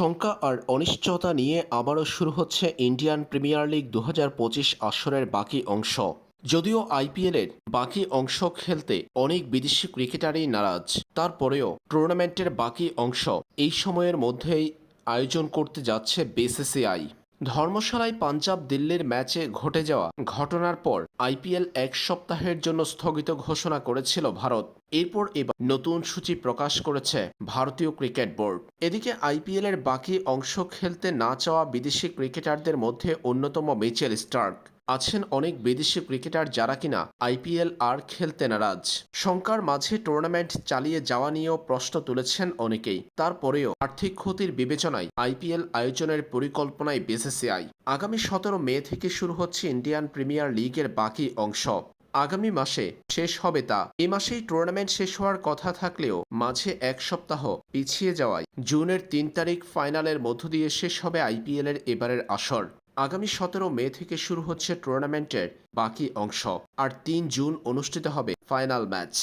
শঙ্কা আর অনিশ্চয়তা নিয়ে আবারও শুরু হচ্ছে ইন্ডিয়ান প্রিমিয়ার লিগ দু হাজার পঁচিশ আসরের বাকি অংশ। যদিও আইপিএলের বাকি অংশ খেলতে অনেক বিদেশি ক্রিকেটারই নারাজ। তারপরেও টুর্নামেন্টের বাকি অংশ এই সময়ের মধ্যেই আয়োজন করতে যাচ্ছে বিসিসিআই। ধর্মশালায় পাঞ্জাব দিল্লির ম্যাচে ঘটে যাওয়া ঘটনার পর আইপিএল এক সপ্তাহের জন্য স্থগিত ঘোষণা করেছিল ভারত। এরপর এবার নতুন সূচি প্রকাশ করেছে ভারতীয় ক্রিকেট বোর্ড। এদিকে আইপিএল এর বাকি অংশ খেলতে না চাওয়া বিদেশি ক্রিকেটারদের মধ্যে অন্যতম মিচেল স্টার্ক। আছেন অনেক বিদেশি ক্রিকেটার যারা কিনা আইপিএল আর খেলতে নারাজ। শঙ্কার মাঝে টুর্নামেন্ট চালিয়ে যাওয়া নিয়েও প্রশ্ন তুলেছেন অনেকেই। তারপরেও আর্থিক ক্ষতির বিবেচনায় আইপিএল আয়োজনের পরিকল্পনায় বিসিসিআই। আগামী সতেরো মে থেকে শুরু হচ্ছে ইন্ডিয়ান প্রিমিয়ার লিগের বাকি অংশ। আগামী মাসে শেষ হবে তা। এ মাসেই টুর্নামেন্ট শেষ হওয়ার কথা থাকলেও মাঝে এক সপ্তাহ পিছিয়ে যাওয়ায় জুনের তিন তারিখ ফাইনালের মধ্য দিয়ে শেষ হবে আইপিএলের এবারের আসর। আগামী সতেরো মে থেকে শুরু হচ্ছে টুর্নামেন্টের বাকি অংশ, আর তিন জুন অনুষ্ঠিত হবে ফাইনাল ম্যাচ